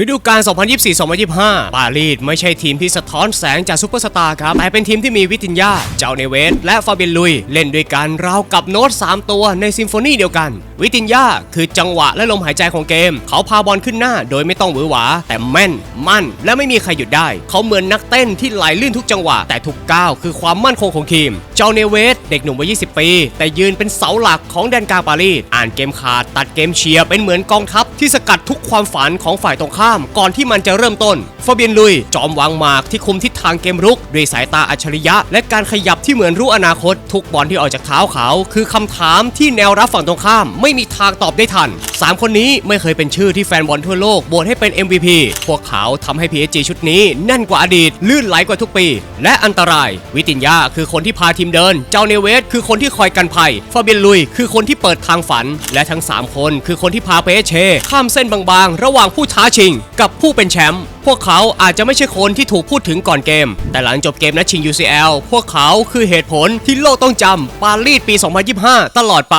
ฤดูกาล 2024-2025 ปารีสไม่ใช่ทีมที่สะท้อนแสงจากซูเปอร์สตาร์ครับ แต่เป็นทีมที่มีวิตินยา เจ้าเนเวส และฟาเบียนลุย เล่นด้วยกันราวกับโน้ต 3 ตัวในซิมโฟนีเดียวกัน วิตินยาคือจังหวะและลมหายใจของเกม เขาพาบอลขึ้นหน้าโดยไม่ต้องหวือหวา แต่แม่น มั่น และไม่มีใครหยุดได้ เขาเหมือนนักเต้นที่ไหลลื่นทุกจังหวะ แต่ทุกก้าวคือความมั่นคงของทีม เจ้าเนเวส เด็กหนุ่มวัย 20 ปี แต่ยืนเป็นเสาหลักของแดนกลางปารีส อ่านเกมขาดตัดเกมเชียร์เป็นเหมือนกองทัพที่สกัดทุกความฝันของฝ่ายตรงข้ามก่อนที่มันจะเริ่มต้นฟาเบียนลุย จอมวางหมากที่คุมทิศทางเกมรุก ด้วยสายตาอัจฉริยะ และการขยับที่เหมือนรู้อนาคต ทุกบอลที่ออกจากเท้าเขา คือคำถามที่แนวรับฝั่งตรงข้าม ไม่มีทางตอบได้ทัน 3 คนนี้ไม่เคยเป็นชื่อที่แฟนบอลทั่วโลกโหวตให้เป็น MVP พวกเขาทำให้ PSG ชุดนี้แน่นกว่าอดีต ลื่นไหลกว่าทุกปี และอันตราย วิตินยาคือคนที่พาทีมเดิน เจ้าเนเวสคือคนที่คอยกันภัยฟาเบียนลุย คือคนที่เปิดทางฝัน และทั้ง 3 คน คือคนที่พาเปเชข้ามเส้นบางๆ ระหว่างผู้ท้าชิงกับผู้เป็นแชมป์พวกเขาอาจจะไม่ใช่คนที่ถูกพูดถึงก่อนเกม แต่หลังจบเกมนัดชิง UCL พวกเขาคือเหตุผลที่โลกต้องจำปารีสปี 2025 ตลอดไป